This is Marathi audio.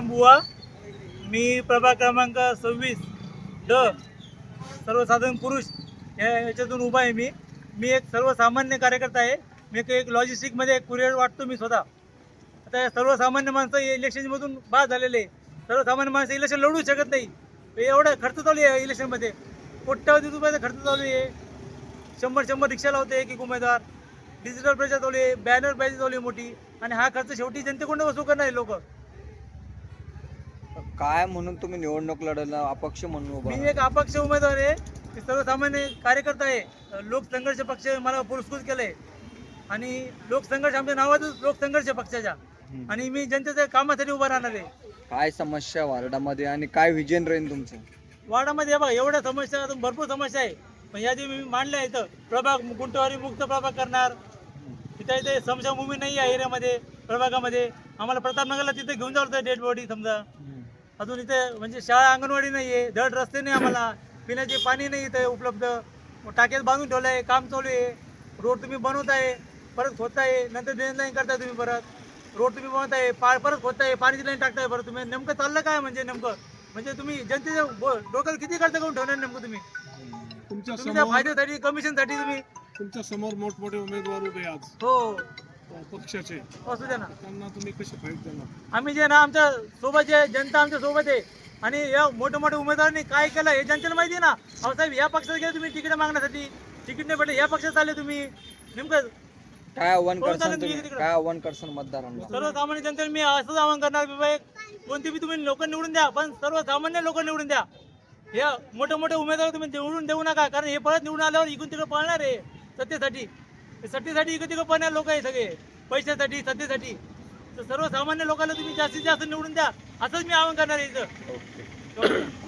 बुवा मी प्रभाग क्रमांक सव्वीस ड सर्वसाधारण पुरुष या याच्यातून उभा आहे मी. मी एक सर्वसामान्य कार्यकर्ता आहे. मी एक एक लॉजिस्टिकमध्ये एक कुरिअर वाटतो मी स्वतः. आता या सर्वसामान्य माणसं इलेक्शनमधून बाद झालेले सर्वसामान्य माणसं इलेक्शन लढू शकत नाही. एवढा खर्च चालू आहे इलेक्शनमध्ये कोट्यावधी रुपयाचा खर्च चालू आहे. शंभर शंभर रिक्षा लावते एक एक उमेदवार. डिजिटल प्रचार चालू आहे. बॅनर पाहिजे चालू आहे मोठी. आणि हा खर्च शेवटी जनतेकडून वसूल करणार लोक. काय म्हणून तुम्ही निवडणूक लढवला अपक्ष म्हणून उभा मी एक अपक्ष उमेदवार आहे. मी सर्वसामान्य कार्यकर्ता आहे. लोकसंघर्ष पक्ष मला पुरस्कृत केलंय. आणि लोकसंघर्ष आमच्या नावातच लोकसंघर्ष पक्षाच्या. आणि मी जनतेच्या कामासाठी उभा राहणार आहे. काय समस्या वार्डामध्ये आणि काय विजन राहील तुमचं? वार्डामध्ये बघा एवढ्या समस्या अजून भरपूर समस्या आहे. पण या जे मी मांडल्या इथं प्रभाग गुंटवारी मुक्त प्रभाग करणार. तिथं इथे समशाभूमी नाही आहे एरियामध्ये प्रभागामध्ये. आम्हाला प्रतापनगरला तिथे घेऊन जावं डेड बॉडी समजा. अजून इथे म्हणजे शाळा अंगणवाडी नाही आहे धड रस्ते नाही आम्हाला पिण्याचे पाणी नाही इथे उपलब्ध. टाक्यात बांधून ठेवलं आहे काम चालू आहे. रोड तुम्ही बनवताय परत खोदताय नंतर ड्रेन लाईन करताय तुम्ही परत. रोड तुम्ही बनवताय पा परत खोदताय पाण्याची लाईन टाकताय परत तुम्ही. नेमकं चाललं काय म्हणजे नेमकं? म्हणजे तुम्ही जनतेच्या बो- डोक्याला किती खर्च करून ठेवणार नेमकं तुम्ही? तुमच्या फायद्यासाठी कमिशनसाठी तुम्ही तुमच्यासमोर मोठमोठे उमेदवार उभे आज हो. पक्षाचे. असू द्या ना. त्यांना तुम्ही कसे फाईट देणार? आम्ही जे ना आमच्यासोबत जे जनता आमच्यासोबत आहे. आणि या मोठे मोठे उमेदवारांनी काय केलं हे जनतेला माहिती आहे ना? अहो साहेब या पक्षात गेले तुम्ही तिकीट मागण्यासाठी. तिकीट नाही पडले या पक्षात आले तुम्ही. नेमकं काय आव्हान कोण करसान चालेल तुम्ही तुम्ही? तिकडं? काय आव्हान करसान मतदारांना? सर्वसामान्य जनतेला मी असंच आवाहन करणार की बाबा कोणते बी तुम्ही लोक निवडून द्या पण सर्वसामान्य लोक निवडून द्या. हे मोठे मोठे उमेदवार तुम्ही निवडून देऊ नका कारण हे परत निवडून आल्यावर इकडून तिकडे पळणार आहे सत्तेसाठी. सत्तेसाठी इकडे तिकडे पळणार लोक आहे सगळे. पैशासाठी सत्तेसाठी तर सर्वसामान्य लोकांना तुम्ही जास्तीत जास्त निवडून द्या. असंच मी आवाहन करणार आहे इथं.